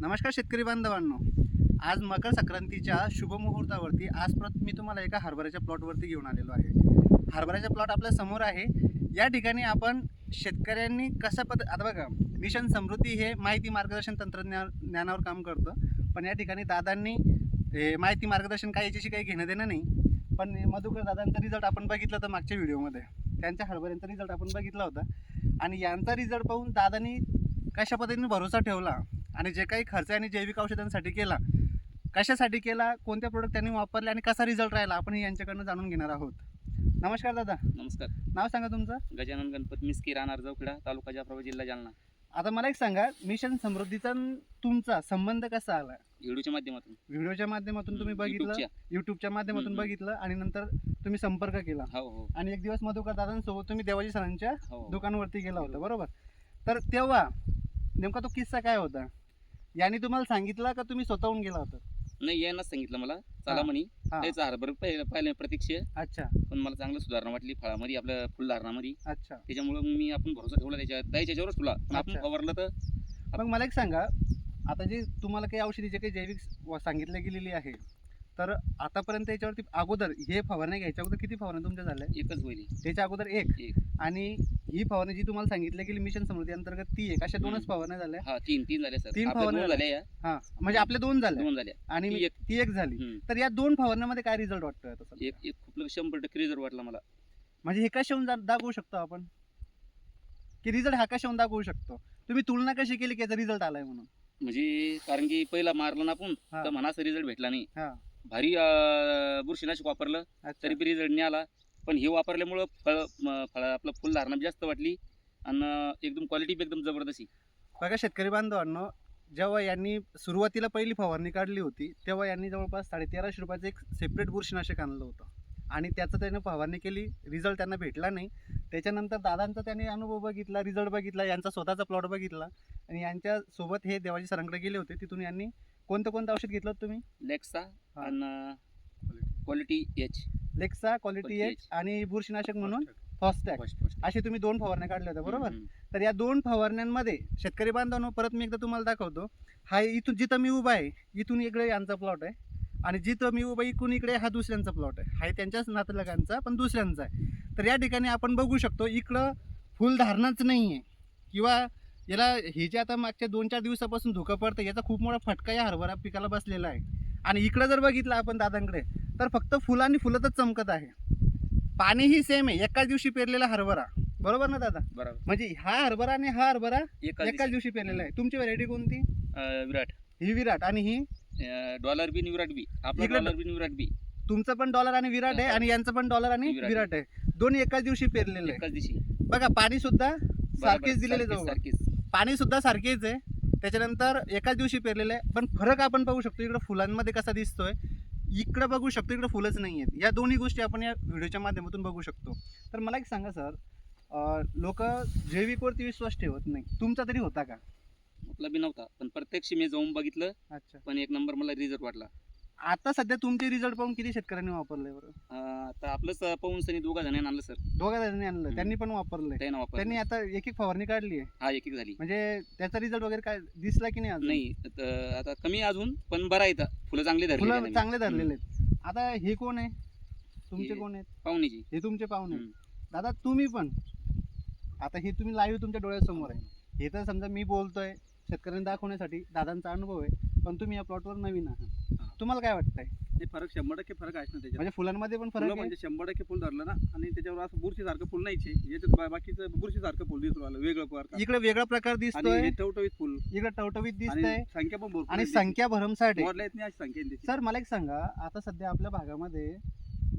नमस्कार शेतकरी बांधवांनो. आज मकर संक्रांतीच्या शुभमुहूर्तावरती आज परत मी तुम्हाला एका हरभऱ्याच्या प्लॉटवरती घेऊन आलेलो आहे. हरभऱ्याचा प्लॉट आपल्यासमोर आहे. या ठिकाणी आपण शेतकऱ्यांनी कशा पद आता बघा मिशन समृद्धी हे माहिती मार्गदर्शन तंत्रज्ञान ज्ञानावर काम करतं. पण या ठिकाणी दादांनी माहिती मार्गदर्शन काही याच्याशी काही घेणं देणं नाही. पण मधुकर दादांचा रिझल्ट आपण बघितलं तर मागच्या व्हिडिओमध्ये. त्यांच्या हरभऱ्यांचा रिझल्ट आपण बघितला होता. आणि यांचा रिझल्ट पाहून दादांनी कशा पद्धतीने भरोसा ठेवला? आणि जे काही खर्च आणि जैविक औषधांसाठी केला कशासाठी केला कोणत्या प्रोडक्ट त्यांनी वापरले आणि कसा रिझल्ट राहिला आपण हे यांच्याकडनं जाणून घेणार आहोत. नमस्कार दादा. नमस्कार. नाव सांगा तुमचं? गजानन गणपत मिस्की राहणार चौकडा तालुका जाफराबाद जिल्हा जालना. आता मला एक सांगा मिशन समृद्धीचा तुमचा संबंध कसा आला? व्हिडिओच्या माध्यमातून. व्हिडिओच्या माध्यमातून तुम्ही बघितलं युट्यूबच्या. माध्यमातून. बघितलं आणि नंतर तुम्ही संपर्क केला. हो हो. आणि एक दिवस मधुकर दादांसोबत तुम्ही देवाजी सरांच्या हो दुकानावरती गेला होता बरोबर? तर तेव्हा नेमका तो किस्सा काय होता? यांनी तुम्हाला सांगितलं का तुम्ही स्वतःहून गेला होता? नाही यायलाच सांगितलं मला. हा. चला म्हणी. हा. त्याचं हरभर पाहिलं प्रतीक्ष अच्छा. पण मला चांगलं सुधारणा वाटली फळामध्ये आपल्या फुलधारणामध्ये. अच्छा. त्याच्यामुळं मग मी आपण भरोसा ठेवला त्याच्या त्याच्या याच्यावरच तुला पण आपण अच्छा. फवारलं तर? मग मला एक सांगा आता जे तुम्हाला काही औषधी जे काही जैविक व- सांगितले गेलेली आहे तर आतापर्यंत याच्यावरती अगोदर हे फवारण्या घ्यायच्या अगोदर किती फवारण्या तुमच्या झाल्या? एकच होईल. त्याच्या अगोदर एक. एक. आणि ही फवारणी जी तुम्हाला सांगितलं गेली मिशन समृद्धी अंतर्गत ती एक अशा दोनच. फवारण्या झाल्या हा तीन तीन झाले सर तीन आपल्या फवारण्या दोन झाल्या या हा म्हणजे आपल्या दोन झाल्या दोन झाल्या आणि ती एक. ती एक झाली हम्म. तर या दोन फवारण्यामध्ये काय रिझल्ट वाटतोय आता सध्या? एक एक खूप शंभर टक्के रिझल्ट वाटला मला म्हणजे हे कशाहून दा- दाखवू शकतो आपण की रिझल्ट हा कशाहून दाखवू शकतो तुम्ही तुलना कशी केली की याचा रिझल्ट आलाय म्हणून म्हणजे कारण की पहिला मारलं ना आपण हा. तर म्हणा रिझल्ट भेटला नाही हा. भारी अं, बुरशीनाशक वापरलं अच्छा. तरी बी रिझल्ट नाही आला पण हे वापरल्यामुळं फळ फळ आपलं फुलधारणा जास्त वाटली आणि एकदम क्वालिटी बी एकदम जबरदस्त आहे. बघा शेतकरी बांधवांनो जेव्हा यांनी सुरुवातीला पहिली फवारणी काढली होती तेव्हा यांनी जवळपास साडे तेराशे रुपयाचं एक सेपरेट बुरशीनाशक आणलं होतं. आणि त्याचं त्यानं फवारणी केली रिझल्ट त्यांना भेटला नाही. त्याच्यानंतर दादांचा त्यांनी अनुभव बघितला रिझल्ट बघितला यांचा स्वतःचा प्लॉट बघितला. आणि यांच्यासोबत हे देवाजी सरांकडे गेले होते तिथून यांनी कोणतं कोणतं औषध घेतलं होतं तुम्ही? लेक्सा. आणि क्वालिटी एच लेक्सा क्वालिटी एच आणि बुरशीनाशक म्हणून फॉस्टॅग. असे तुम्ही दोन फवारण्या काढल्या होत्या बरोबर? तर या दोन फवारण्यांमध्ये शेतकरी बांधवांनो परत मी एकदा तुम्हाला दाखवतो. हा इथून जिथं मी उभा आहे इथून इकडे यांचा प्लॉट आहे. आणि जिथं मी उभा इकडून इकडे हा दुसऱ्यांचा प्लॉट आहे. हा त्यांच्याच नातलगांचा पण दुसऱ्यांचा आहे. तर या ठिकाणी आपण बघू शकतो इकडं फुलधारणाच नाही आहे किंवा याला हे जे आता मागच्या दोन चार दिवसापासून धुकं पडतं याचा खूप मोठा फटका या हरभरा पिकाला बसलेला आहे. आणि इकडं जर बघितलं आपण दादांकडे तर फक्त फुलं आणि फुलतच चमकत आहे. पाणीही सेम आहे. एकाच दिवशी पेरलेला हरभरा. बरोबर ना दादा? बरोबर. म्हणजे हा हरभरा आणि हा हरभरा एकाच एकाच दिवशी पेरलेला आहे. तुमची व्हरायटी कोणती? अं, विराट. ही विराट आणि ही? डॉलर बी विराट बी. आपला इकडे- डॉलर बी विराट बी. तुमचं पण डॉलर आणि विराट आहे आणि यांचं पण डॉलर आणि विराट. विराट आहे. दोन्ही एकाच दिवशी पेरलेले आहे एकाच दिवशी. बघा पाणी सुद्धा बरोबर, सारखेच दिलेले सारखीच- जाऊ सारखीच. पाणी सुद्धा सारखेच आहे. त्याच्यानंतर एकाच दिवशी पेरलेलं आहे. पण फरक आपण बघू शकतो इकडे फुलांमध्ये कसा दिसतोय. इकडे बघू शकतो इकडे फुलंच नाही आहेत. या दोन्ही गोष्टी आपण या व्हिडिओच्या माध्यमातून बघू शकतो. तर मला एक सांगा सर. लोक जैविकवरती विश्वास ठेवत नाही. तुमचा तरी होता का? आपला बी नव्हता पण प्रत्यक्ष मी जाऊन बघितलं. अच्छा. पण एक नंबर मला रिझल्ट वाटला. आता सध्या तुमचे रिझल्ट पाहून किती शेतकऱ्यांनी वापरले बरं? अं, आता आपलंच पाहून सनी दोघा जणांनी आणलं सर. दोघा जणांनी आणलं. त्यांनी पण वापरलंय. त्यानं वापर त्यांनी आता एक एक फवारणी काढली आहे हा एक एक झाली. म्हणजे त्याचा रिझल्ट वगैरे काय दिसला की नाही अजून? नाही आता कमी अजून पण बरं आहे इथं. फुलं चांगली धरली फुलं चांगले धरलेले आहेत. आता हे कोण आहे? तुमचे हे- कोण आहेत? पाहुणीची हे तुमचे पाहुणे आहेत. दादा तुम्ही पण. आता हे तुम्ही लाईव्ह तुमच्या डोळ्यासमोर आहे. हे तर समजा मी बोलतोय शेतकऱ्यांना दाखवण्यासाठी. दादांचा अनुभव आहे. पण तुम्ही या प्लॉटवर नवीन आहात. तुम्हाला काय वाटतंय? नाही फरक शंभर टक्के फरक आहे ना त्याच्यात. म्हणजे फुलांमध्ये पण फुलं फरक आहे? म्हणजे शंभर टक्के फुल धरलं ना आणि त्याच्यावर असं बुरशीसारखं फुल नाहीचे. याच्यात बा- बाकीचं बुरशीसारखं फुल दिसून आलं वेगळं प्रकार. इकडे वेगळा प्रकार आणि दिसतोय हे टवटवीत फुल. इकडे टवटवीत आणि दिसतंय. संख्या पण भरपूर आणि आहे संख्या भरमसाठ. आहे. येत नाही अशी संख्या आहे त्याची. सर मला एक सांगा आता सध्या आपल्या भागामध्ये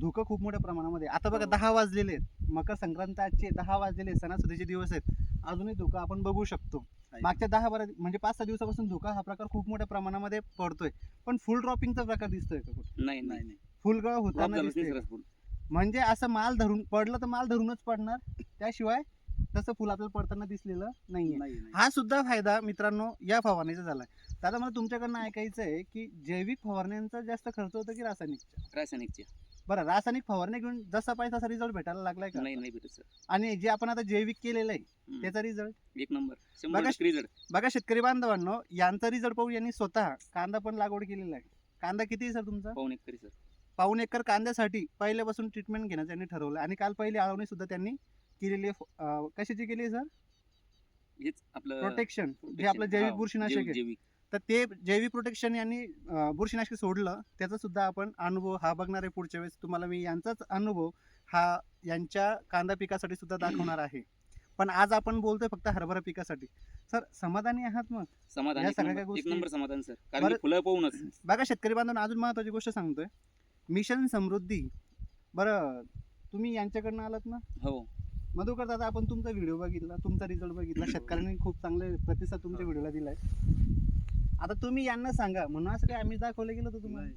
धुकं खूप मोठ्या प्रमाणामध्ये आता बघा हो. दहा वाजलेले आहेत. मकर संक्रांत आजचे दहा वाजलेले आहेत, सणासुदीचे दिवस आहेत. अजूनही धुकं आपण बघू शकतो. मागच्या दहा बारा म्हणजे पाच सहा दिवसापासून धुका हा प्रकार खूप मोठ्या प्रमाणामध्ये पडतोय. पण फुल ड्रॉपिंगचा प्रकार दिसतोय का कुठे? नाही नाही फुलगळ Drop होताना दिसतंय. फुल म्हणजे असं माल धरून पडलं तर माल धरूनच पडणार. त्याशिवाय तसं फुल आपल्याला पडताना दिसलेलं नाहीये. नाही नाही. हा सुद्धा फायदा मित्रांनो या फवारणीचा झालाय. दादा मला तुमच्याकडनं ऐकायचं आहे की जैविक फवारण्यांचा जास्त खर्च होतो की रासायनिकचा? रासायनिकचे बरं रासायनिक फवारणी घेऊन जसा पाहिजे तसा रिझल्ट भेटायला लागलाय का? नाही नाही भेटत सर. आणि जे आपण आता जैविक केलेलं आहे. त्याचा रिझल्ट एक नंबर. शंभर बघा- टक्के रिझल्ट बघा शेतकरी बांधवांनो यांचा रिझल्ट पाहून यांनी स्वतः कांदा पण लागवड केलेला आहे. कांदा किती आहे सर तुमचा? पाहून एक तरी सर. पाऊन एकर कांद्यासाठी पहिल्यापासून ट्रीटमेंट घेण्याचं त्यांनी ठरवलं आणि काल पहिली आळवणी सुद्धा त्यांनी केलेली आहे. अं, कशाची केली सर? हेच आपलं प्रोटेक्शन जे. आपलं जैविक बुरशीनाशक आहे. जैविक. तर ते जैविक प्रोटेक्शन यांनी बुरशीनाशक सोडलं. त्याचा सुद्धा आपण अनुभव हा बघणार आहे पुढच्या वेळेस. तुम्हाला मी यांचाच अनुभव हा यांच्या कांदा पिकासाठी सुद्धा दाखवणार आहे. पण आज आपण बोलतोय फक्त हरभरा पिकासाठी. सर समाधानी आहात मग? समाधान या एक सगळ्या नंबर- एक गोष्टी- नंबर समाधान सर. कारण बरं- की फुलं पाहूनच. बघा शेतकरी बांधवांना अजून महत्वाची गोष्ट सांगतोय. मिशन समृद्धी. बरं तुम्ही यांच्याकडनं आलात ना? हो. मधुकर दादा आपण तुमचा व्हिडिओ बघितला तुमचा रिझल्ट बघितला. शेतकऱ्यांनी खूप चांगले प्रतिसाद तुमच्या हो. व्हिडिओला दिलाय. आता तुम्ही यांना सांगा. म्हणून असं काय आम्ही दाखवलं गेलं होतं तुम्हाला?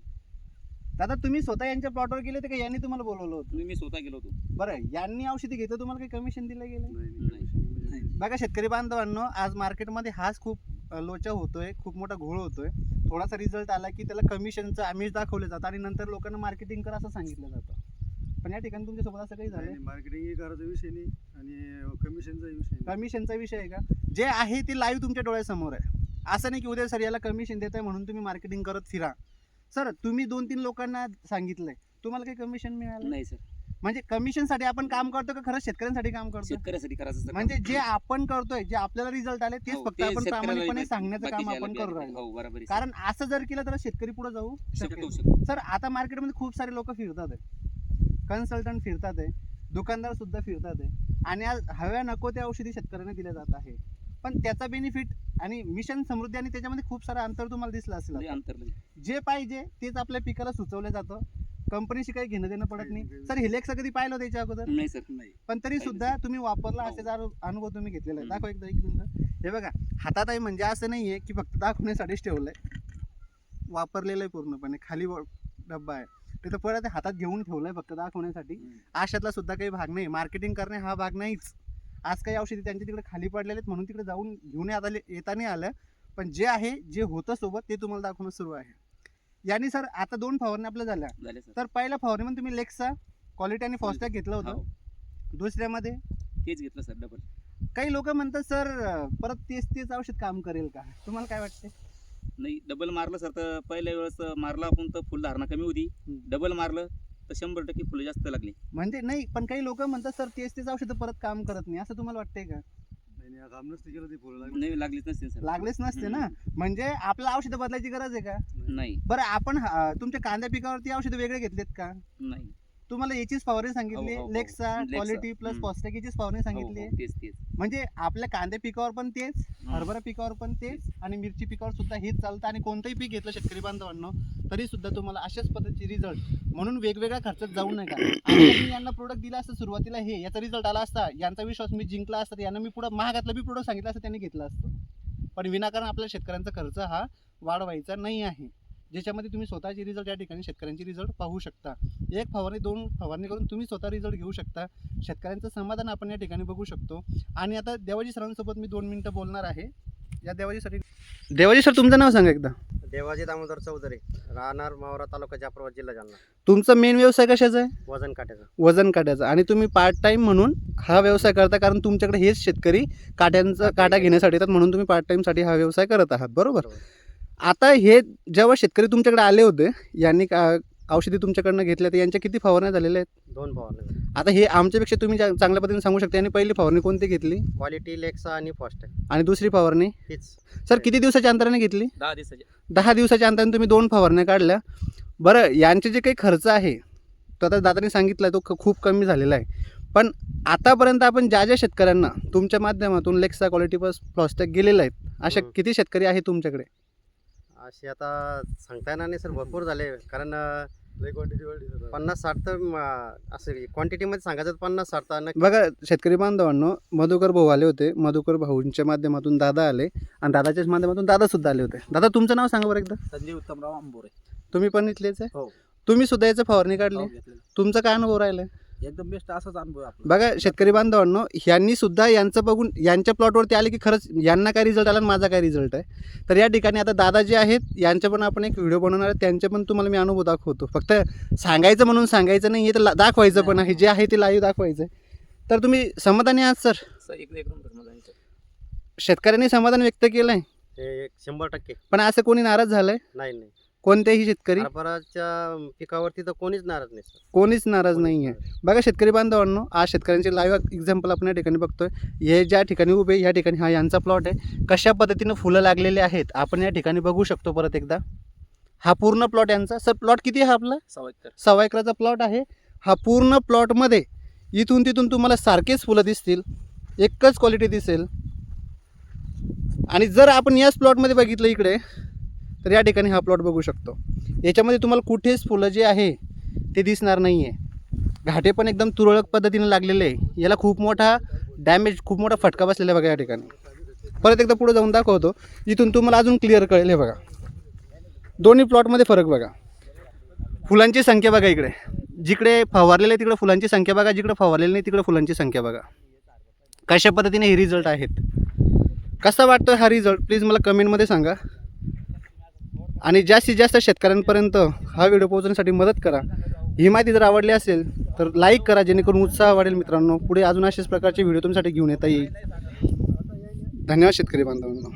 दादा तुम्ही स्वतः यांच्या प्लॉटवर गेले होते का? यांनी तुम्हाला बोलवलं होतं. मी मी स्वतः गेलो होतो. बरं यांनी औषधी घेतलं तुम्हाला काही कमिशन दिलं गेलं? नाही. बघा शेतकरी बांधवांनो आज मार्केटमध्ये हाच खूप लोचा होतोय खूप मोठा घोळ होतोय. थोडासा रिझल्ट आला की त्याला कमिशनचं आमिष दाखवलं जातं आणि नंतर लोकांना मार्केटिंग कर असं सांगितलं जातं. पण या ठिकाणी तुमच्यासोबत असं काही झालं? मार्केटिंग करायचा विषय नाही आणि कमिशनचा विषय नाही. कमिशनचा विषय आहे का? जे आहे ते लाईव्ह तुमच्या डोळ्यासमोर आहे. असं नाही की उद्या सर याला कमिशन देत आहे म्हणून तुम्ही मार्केटिंग करत फिरा. सर तुम्ही दोन तीन लोकांना सांगितलंय. तुम्हाला काही कमिशन मिळालं? नाही सर म्हणजे कमिशनसाठी आपण काम करतो का खरंच शेतकऱ्यांसाठी काम करतो? शेतकऱ्यासाठी करायचं सर म्हणजे जे आपण करतोय जे आपल्याला रिझल्ट आले तेच हो, फक्त ते आपण शेतकऱ्याला प्रामाणिकपणे माहिती- सांगण्याचं काम बाकीच्याला आपण बी करू. राहिलो. हो बरोबर आहे सर. कारण असं जर केलं तर शेतकरी पुढे जाऊ शकतो. सर आता मार्केटमध्ये खूप सारे लोक फिरतात आहे. कन्सल्टंट फिरतात आहे. दुकानदार सुद्धा फिरतात आहे. आणि आज हव्या नको त्या औषधी शेतकऱ्यांना दिल्या जात आहे. पण त्याचा बेनिफिट आणि मिशन समृद्धी आणि त्याच्यामध्ये खूप सारा अंतर तुम्हाला दिसलं असेल. अंतर. जे पाहिजे तेच आपल्या पिकाला सुचवलं जातं. कंपनीशी काही घेणं देणं पडत नाही. सर हिलेक्स कधी पाहिलं होतं याच्या अगोदर? नाही सर नाही. पण तरी सुद्धा तुम्ही वापरला हो. असेच अनु- अनुभव तुम्ही घेतलेला आहे. दाखव एकदा एक मिनिट. हे बघा हातात आहे म्हणजे असं नाहीये की फक्त दाखवण्यासाठीच ठेवलंय. वापरलेलं आहे पूर्णपणे. खाली डब्बा आहे. तिथं परत हातात घेऊन ठेवलंय फक्त दाखवण्यासाठी. अशातला सुद्धा काही भाग नाही. मार्केटिंग करणे हा भाग नाहीच. आज काही औषधी त्यांच्या तिकडे खाली पडलेले आहेत म्हणून तिकडे जाऊन घेऊन येत आले येता नाही आलं. पण जे आहे जे होतं सोबत ते तुम्हाला दाखवणं सुरू आहे. यांनी सर आता दोन फवारण्या आपल्या झाल्या. झाले सर. तर पहिल्या फवारणीमध्ये तुम्ही लेक्सा क्वालिटी आणि फॉस्टॅग घेतलं होतं. हो. दुसऱ्यामध्ये? तेच घेतलं सर डबल काही लोक म्हणतात सर परत तेच तेच औषध काम करेल का? तुम्हाला काय वाटते नाही डबल मारलं सर तर पहिल्या वेळेस मारलं आपण तर फुल धारणा कमी होती. डबल मारलं. तर शंभर टक्के फुलं जास्त लागली. म्हणजे नाही पण काही लोक म्हणतात सर तेच तेच औषध परत काम करत नाही. असं तुम्हाला वाटतंय का? नाही, नाही, काम नसतं केलं ते फुलं लागली. नाही लागलीच नसते सर. लागलेच नसते ना? म्हणजे आपल्याला औषध बदलायची गरज आहे का? नाही. बरं आपण तुमच्या कांद्या पिकावरती औषध वेगळे घेतलेत का? नाही. तुम्हाला याचीच फवारणी सांगितली हो, हो, हो. लेक्सा लेक्सा. क्वालिटी प्लस हम्म. याचीच फवारणी हो, सांगितली हो, तेच तेच म्हणजे आपल्या कांद्या पिकावर पण तेच. हरभरा पिकावर पण तेच आणि मिरची पिकावर सुद्धा हेच चालतं आणि कोणतंही पीक घेतलं शेतकरी बांधवांनो तरी सुद्धा तुम्हाला अशाच पद्धतीचे रिझल्ट म्हणून वेगवेगळ्या खर्चात जाऊ नका आता मी यांना प्रोडक्ट दिला असतं सुरुवातीला हे याचा रिझल्ट आला असता यांचा विश्वास मी जिंकला असता यांना मी पुढं महागातलं बी प्रोडक्ट सांगितलं असतं त्यांनी घेतलं असतं पण विनाकारण आपल्या शेतकऱ्यांचा खर्च हा वाढवायचा नाही आहे ज्याच्यामध्ये तुम्ही स्वतःचे रिझल्ट या ठिकाणी शेतकऱ्यांचे रिझल्ट पाहू शकता. एक फवारणी दोन फवारणी करून तुम्ही स्वतः रिझल्ट घेऊ शकता. शेतकऱ्यांचं समाधान आपण या ठिकाणी बघू शकतो. आणि आता देवाजी सरांसोबत मी दोन मिनिटं बोलणार आहे. या देवाजीसाठी देवाजी सर तुमचं नाव सांगा एकदा. देवाजी दामोदर चौधरी राहणार मावरा तालुका जाफराबाद जिल्हा जालना. तुमचा मेन व्यवसाय कशाचा आहे? वजन काट्याचा. वजन काट्याचा. आणि तुम्ही पार्ट टाइम म्हणून हा व्यवसाय करता कारण तुमच्याकडे हेच शेतकरी काट्यांचा काटा घेण्यासाठी येतात म्हणून तुम्ही पार्ट टाइमसाठी हा व्यवसाय करत आहात. बरोबर. आता हे जेव्हा शेतकरी तुमच्याकडे आले होते यांनी का औषधी तुमच्याकडनं घेतल्या तर यांच्या किती फवारण्या झालेल्या आहेत? दोन फवारणी आता हे आमच्यापेक्षा तुम्ही जा- चांगल्या पद्धतीने सांगू शकता यांनी पहिली फवारणी कोणती घेतली? क्वालिटी लेक्सा आणि फॉस्ट आणि दुसरी फवारणी? हीच सर किती दिवसाच्या अंतराने घेतली? दहा दिवसाचे दहा दिवसाच्या अंतराने तुम्ही दोन फवारण्या काढल्या. बरं यांचे जे काही खर्च आहे तो आता दादाने सांगितला तो ख- खूप कमी झालेला आहे. पण आतापर्यंत आपण ज्या ज्या शेतकऱ्यांना तुमच्या माध्यमातून लेक्सा क्वालिटी प्लस प्लॉस्टॅक गेलेले आहेत अशा हम्म. किती शेतकरी आहे तुमच्याकडे? असे आता सांगता येणार नाही सर. भरपूर झाले. कारण अं, पन्नास साठ तर म, असं क्वांटिटीमध्ये सांगायचं तर पन्नास साठ तर नक्की. बघा शेतकरी बांधवांनो मधुकर भाऊ आले होते. मधुकर भाऊंच्या माध्यमातून दादा आले. आणि दादाच्याच माध्यमातून दादा सुद्धा आले होते. दादा तुमचं नाव सांगा बरं एकदा. संजय उत्तमराव आंबोरे. तुम्ही पण इथलेच आहे? हो. तुम्ही सुद्धा याचं फवारणी काढली? हो, घेतलेलं. तुमचा काय अनुभव राहिला एकदम बेस्ट असाच अनुभव आहे आपला. बघा शेतकरी बांधवांनो यांनी सुद्धा यांचं बघून यांच्या प्लॉटवरती आले की खरंच यांना काय रिझल्ट आला आणि माझा काय रिझल्ट आहे? तर या ठिकाणी आता दादा जे आहेत यांचे पण आपण एक व्हिडिओ बनवणार आहे. त्यांचे पण तुम्हाला मी अनुभव दाखवतो. फक्त सांगायचं म्हणून सांगायचं नाही हे तर दाखवायचं पण आहे. जे आहे ते लाईव्ह दाखवायचं आहे तर तुम्ही समाधानी आहात सर समाधान आहे. शेतकऱ्यांनी समाधान व्यक्त केलं आहे हे एक शंभर टक्के. पण असं कोणी नाराज झालं आहे नाही नाही. कोणत्याही शेतकरी? हरभराच्या पिकावरती तर कोणीच नाराज नाही सर. कोणीच नाराज नाही. आहे बघा शेतकरी बांधवांनो आज शेतकऱ्यांचे लाईव्ह एक्झाम्पल आपण या ठिकाणी बघतोय. हे ज्या ठिकाणी उभे आहे, या ठिकाणी हा यांचा प्लॉट आहे. कशा पद्धतीनं फुलं लागलेले आहेत आपण या ठिकाणी बघू शकतो परत एकदा. हा पूर्ण प्लॉट यांचा. सर प्लॉट किती आहे हा आपला? सहा एकर. सव्वा एकराचा प्लॉट आहे. हा पूर्ण प्लॉटमध्ये इथून तिथून तुम्हाला सारखेच फुलं दिसतील. एकच क्वालिटी दिसेल. आणि जर आपण याच प्लॉटमध्ये बघितलं इकडे तर या ठिकाणी हा प्लॉट बघू शकतो. याच्यामध्ये तुम्हाला कुठेच फुलं जे आहे ते दिसणार नाही आहे घाटे पण एकदम तुरळक पद्धतीने लागलेले आहे. याला खूप मोठा डॅमेज खूप मोठा फटका बसलेला आहे बघा या ठिकाणी. परत एकदा पुढे जाऊन दाखवतो. इथून तुम्हाला अजून क्लिअर कळेल हे बघा. दोन्ही प्लॉटमध्ये फरक बघा. फुलांची संख्या बघा इकडे. जिकडे फवारलेले आहे तिकडे फुलांची संख्या बघा. जिकडे फवारलेले नाही तिकडे फुलांची संख्या बघा. कशा पद्धतीने हे रिझल्ट आहेत? कसा वाटतो हा रिझल्ट प्लीज मला कमेंटमध्ये सांगा. आणि जास्तीत जास्त शेतकऱ्यांपर्यंत हा व्हिडिओ पोहोचण्यासाठी मदत करा. ही माहिती जर आवडली असेल तर लाईक करा जेणेकरून उत्साह वाढेल मित्रांनो. पुढे अजून अशाच प्रकारचे व्हिडिओ तुमच्यासाठी घेऊन येता येईल. धन्यवाद शेतकरी बांधवांनो.